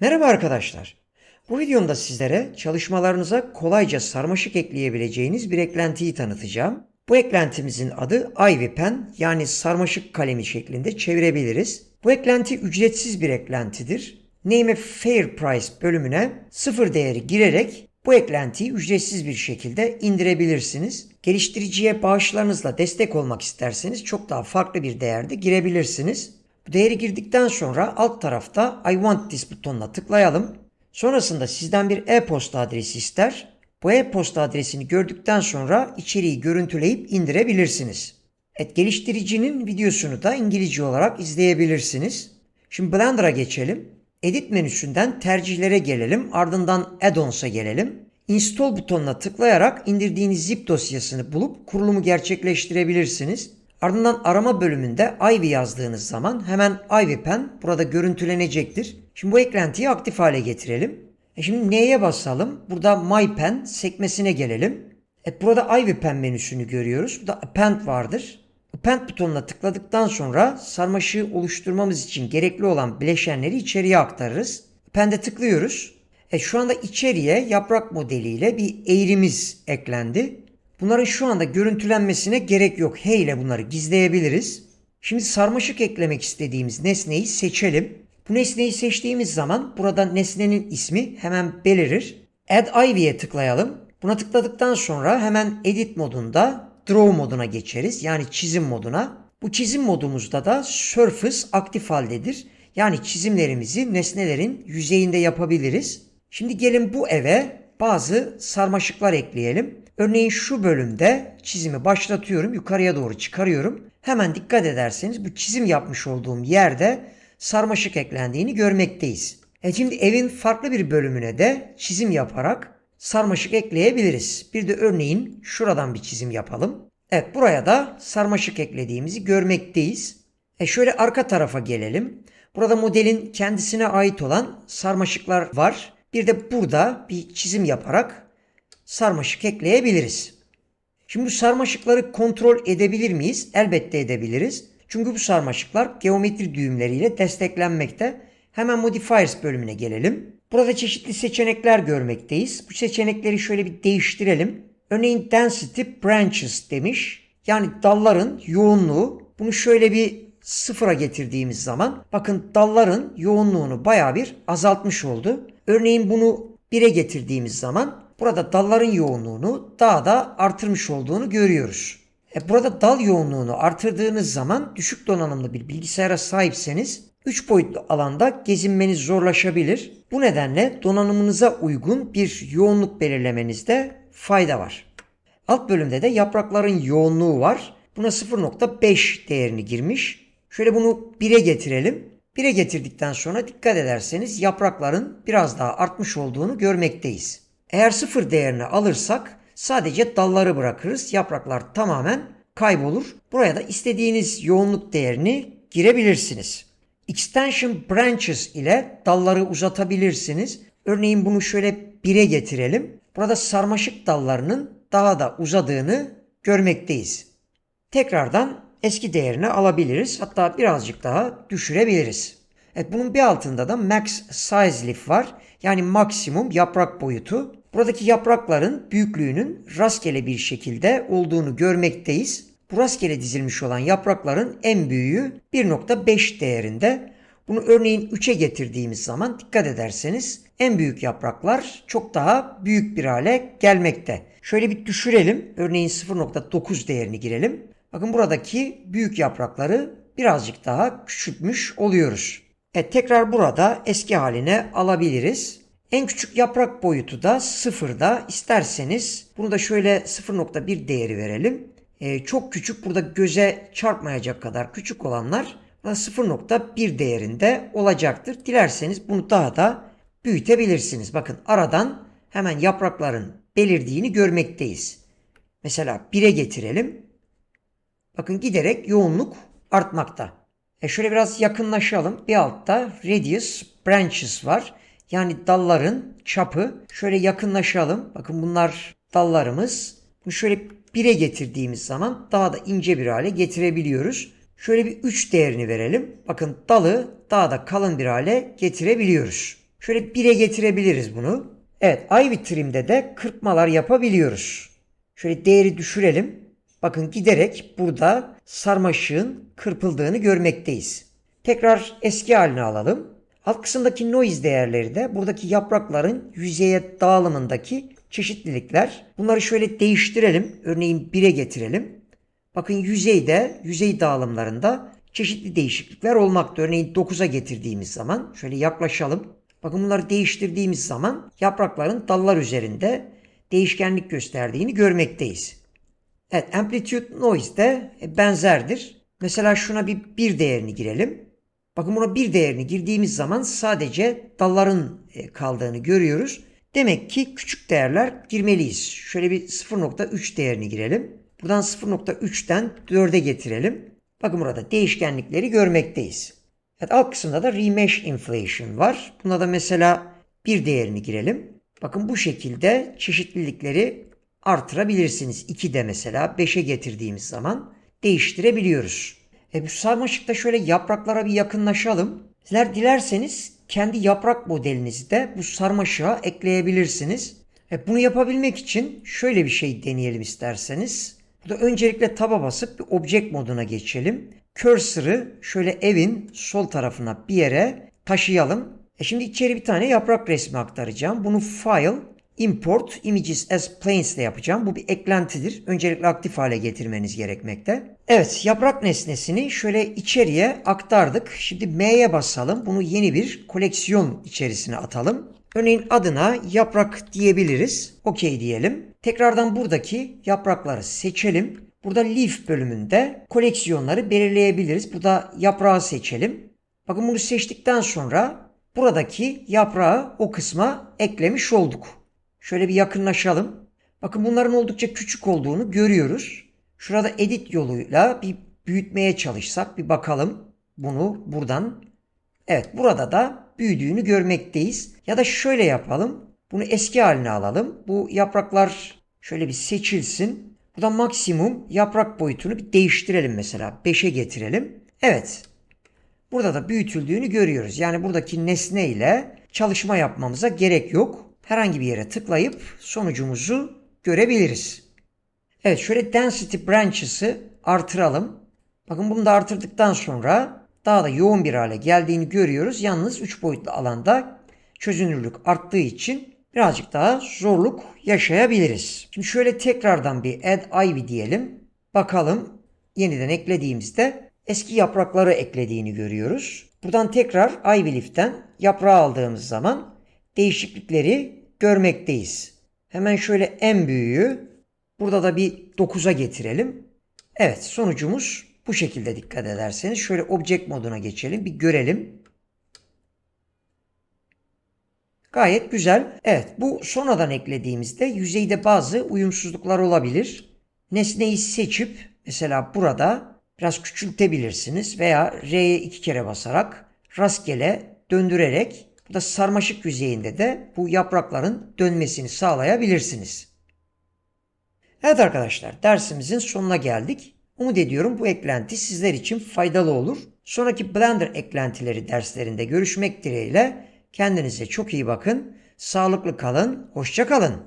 Merhaba arkadaşlar. Bu videomda sizlere çalışmalarınıza kolayca sarmaşık ekleyebileceğiniz bir eklentiyi tanıtacağım. Bu eklentimizin adı Ivy Pen yani sarmaşık kalemi şeklinde çevirebiliriz. Bu eklenti ücretsiz bir eklentidir. Name Fair Price bölümüne sıfır değeri girerek bu eklentiyi ücretsiz bir şekilde indirebilirsiniz. Geliştiriciye bağışlarınızla destek olmak isterseniz çok daha farklı bir değerde girebilirsiniz. Bu değeri girdikten sonra alt tarafta I want this butonuna tıklayalım. Sonrasında sizden bir e-posta adresi ister. Bu e-posta adresini gördükten sonra içeriği görüntüleyip indirebilirsiniz. Evet, geliştiricinin videosunu da İngilizce olarak izleyebilirsiniz. Şimdi Blender'a geçelim. Edit menüsünden tercihlere gelelim. Ardından Add-ons'a gelelim. Install butonuna tıklayarak indirdiğiniz zip dosyasını bulup kurulumu gerçekleştirebilirsiniz. Ardından arama bölümünde Ivy yazdığınız zaman hemen Ivy Pen burada görüntülenecektir. Şimdi bu eklentiyi aktif hale getirelim. E şimdi neye basalım? Burada My Pen sekmesine gelelim. Evet burada Ivy Pen menüsünü görüyoruz. Burada Append vardır. Append butonuna tıkladıktan sonra sarmaşığı oluşturmamız için gerekli olan bileşenleri içeriye aktarırız. Append'e tıklıyoruz. E şu anda içeriye yaprak modeliyle bir eğrimiz eklendi. Bunların şu anda görüntülenmesine gerek yok. Hey ile bunları gizleyebiliriz. Şimdi sarmaşık eklemek istediğimiz nesneyi seçelim. Bu nesneyi seçtiğimiz zaman burada nesnenin ismi hemen belirir. Add Ivy'ye tıklayalım. Buna tıkladıktan sonra hemen Edit modunda Draw moduna geçeriz. Yani çizim moduna. Bu çizim modumuzda da Surface aktif haldedir. Yani çizimlerimizi nesnelerin yüzeyinde yapabiliriz. Şimdi gelin bu eve bazı sarmaşıklar ekleyelim. Örneğin şu bölümde çizimi başlatıyorum. Yukarıya doğru çıkarıyorum. Hemen dikkat ederseniz bu çizim yapmış olduğum yerde sarmaşık eklendiğini görmekteyiz. E şimdi evin farklı bir bölümüne de çizim yaparak sarmaşık ekleyebiliriz. Bir de örneğin şuradan bir çizim yapalım. Evet buraya da sarmaşık eklediğimizi görmekteyiz. E şöyle arka tarafa gelelim. Burada modelin kendisine ait olan sarmaşıklar var. Bir de burada bir çizim yaparak sarmaşık ekleyebiliriz. Şimdi bu sarmaşıkları kontrol edebilir miyiz? Elbette edebiliriz. Çünkü bu sarmaşıklar geometri düğümleriyle desteklenmekte. Hemen Modifiers bölümüne gelelim. Burada çeşitli seçenekler görmekteyiz. Bu seçenekleri şöyle bir değiştirelim. Örneğin Density Branches demiş. Yani dalların yoğunluğu. Bunu şöyle bir sıfıra getirdiğimiz zaman bakın dalların yoğunluğunu baya bir azaltmış oldu. Örneğin bunu 1'e getirdiğimiz zaman burada dalların yoğunluğunu daha da artırmış olduğunu görüyoruz. E burada dal yoğunluğunu artırdığınız zaman düşük donanımlı bir bilgisayara sahipseniz 3 boyutlu alanda gezinmeniz zorlaşabilir. Bu nedenle donanımınıza uygun bir yoğunluk belirlemenizde fayda var. Alt bölümde de yaprakların yoğunluğu var. Buna 0.5 değerini girmiş. Şöyle bunu 1'e getirelim. 1'e getirdikten sonra dikkat ederseniz yaprakların biraz daha artmış olduğunu görmekteyiz. Eğer 0 değerini alırsak sadece dalları bırakırız. Yapraklar tamamen kaybolur. Buraya da istediğiniz yoğunluk değerini girebilirsiniz. Extension branches ile dalları uzatabilirsiniz. Örneğin bunu şöyle 1'e getirelim. Burada sarmaşık dallarının daha da uzadığını görmekteyiz. Tekrardan eski değerini alabiliriz. Hatta birazcık daha düşürebiliriz. Evet bunun bir altında da max size leaf var. Yani maksimum yaprak boyutu. Buradaki yaprakların büyüklüğünün rastgele bir şekilde olduğunu görmekteyiz. Bu rastgele dizilmiş olan yaprakların en büyüğü 1.5 değerinde. Bunu örneğin 3'e getirdiğimiz zaman dikkat ederseniz en büyük yapraklar çok daha büyük bir hale gelmekte. Şöyle bir düşürelim. Örneğin 0.9 değerini girelim. Bakın buradaki büyük yaprakları birazcık daha küçültmüş oluyoruz. Evet tekrar burada eski haline alabiliriz. En küçük yaprak boyutu da sıfırda. İsterseniz bunu da şöyle 0.1 değeri verelim. Ee, çok küçük burada göze çarpmayacak kadar küçük olanlar 0.1 değerinde olacaktır. Dilerseniz bunu daha da büyütebilirsiniz. Bakın aradan hemen yaprakların belirdiğini görmekteyiz. Mesela 1'e getirelim. Bakın giderek yoğunluk artmakta. E şöyle biraz yakınlaşalım. Bir altta radius branches var. Yani dalların çapı. Şöyle yakınlaşalım. Bakın bunlar dallarımız. Bunu şöyle 1'e getirdiğimiz zaman daha da ince bir hale getirebiliyoruz. Şöyle bir 3 değerini verelim. Bakın dalı daha da kalın bir hale getirebiliyoruz. Şöyle 1'e getirebiliriz bunu. Evet Ivy Trim'de de kırpmalar yapabiliyoruz. Şöyle değeri düşürelim. Bakın giderek burada sarmaşığın kırpıldığını görmekteyiz. Tekrar eski haline alalım. Alt kısımdaki noise değerleri de buradaki yaprakların yüzeye dağılımındaki çeşitlilikler. Bunları şöyle değiştirelim. Örneğin 1'e getirelim. Bakın yüzeyde, yüzey dağılımlarında çeşitli değişiklikler olmakta. Örneğin 9'a getirdiğimiz zaman şöyle yaklaşalım. Bakın bunları değiştirdiğimiz zaman yaprakların dallar üzerinde değişkenlik gösterdiğini görmekteyiz. Evet, amplitude noise de benzerdir. Mesela şuna bir bir değerini girelim. Bakın buna bir değerini girdiğimiz zaman sadece dalların e, kaldığını görüyoruz. Demek ki küçük değerler girmeliyiz. Şöyle bir 0.3 değerini girelim. Buradan 0.3'ten 4'e getirelim. Bakın burada değişkenlikleri görmekteyiz. Evet, alt kısımda da remesh inflation var. Buna da mesela bir değerini girelim. Bakın bu şekilde çeşitlilikleri artırabilirsiniz. 2'de mesela 5'e getirdiğimiz zaman değiştirebiliyoruz. E bu sarmaşıkta şöyle yapraklara bir yakınlaşalım. Sizler dilerseniz kendi yaprak modelinizi de bu sarmaşığa ekleyebilirsiniz. E bunu yapabilmek için şöyle bir şey deneyelim isterseniz. Burada öncelikle taba basıp bir object moduna geçelim. Cursor'ı şöyle evin sol tarafına bir yere taşıyalım. E şimdi içeri bir tane yaprak resmi aktaracağım. Bunu file, import, images as planes ile yapacağım. Bu bir eklentidir. Öncelikle aktif hale getirmeniz gerekmekte. Evet yaprak nesnesini şöyle içeriye aktardık. Şimdi M'ye basalım. Bunu yeni bir koleksiyon içerisine atalım. Örneğin adına yaprak diyebiliriz. OK diyelim. Tekrardan buradaki yaprakları seçelim. Burada leaf bölümünde koleksiyonları belirleyebiliriz. Burada yaprağı seçelim. Bakın bunu seçtikten sonra buradaki yaprağı o kısma eklemiş olduk. Şöyle bir yakınlaşalım. Bakın bunların oldukça küçük olduğunu görüyoruz. Şurada edit yoluyla bir büyütmeye çalışsak bir bakalım bunu buradan. Evet burada da büyüdüğünü görmekteyiz. Ya da şöyle yapalım. Bunu eski haline alalım. Bu yapraklar şöyle bir seçilsin. Buradan maksimum yaprak boyutunu bir değiştirelim mesela. 5'e getirelim. Evet. Burada da büyütüldüğünü görüyoruz. Yani buradaki nesne ile çalışma yapmamıza gerek yok. Herhangi bir yere tıklayıp sonucumuzu görebiliriz. Evet şöyle density branches'ı artıralım. Bakın bunu da artırdıktan sonra daha da yoğun bir hale geldiğini görüyoruz. Yalnız 3 boyutlu alanda çözünürlük arttığı için birazcık daha zorluk yaşayabiliriz. Şimdi şöyle tekrardan bir add ivy diyelim. Bakalım yeniden eklediğimizde eski yaprakları eklediğini görüyoruz. Buradan tekrar ivy leaf'ten yaprağı aldığımız zaman değişiklikleri görmekteyiz. Hemen şöyle en büyüğü burada da bir 9'a getirelim. Evet sonucumuz bu şekilde dikkat ederseniz. Şöyle object moduna geçelim bir görelim. Gayet güzel. Evet bu sonradan eklediğimizde yüzeyde bazı uyumsuzluklar olabilir. Nesneyi seçip mesela burada biraz küçültebilirsiniz veya R'ye iki kere basarak rastgele döndürerek burada sarmaşık yüzeyinde de bu yaprakların dönmesini sağlayabilirsiniz. Evet arkadaşlar dersimizin sonuna geldik. Umut ediyorum bu eklenti sizler için faydalı olur. Sonraki Blender eklentileri derslerinde görüşmek dileğiyle kendinize çok iyi bakın. Sağlıklı kalın, hoşça kalın.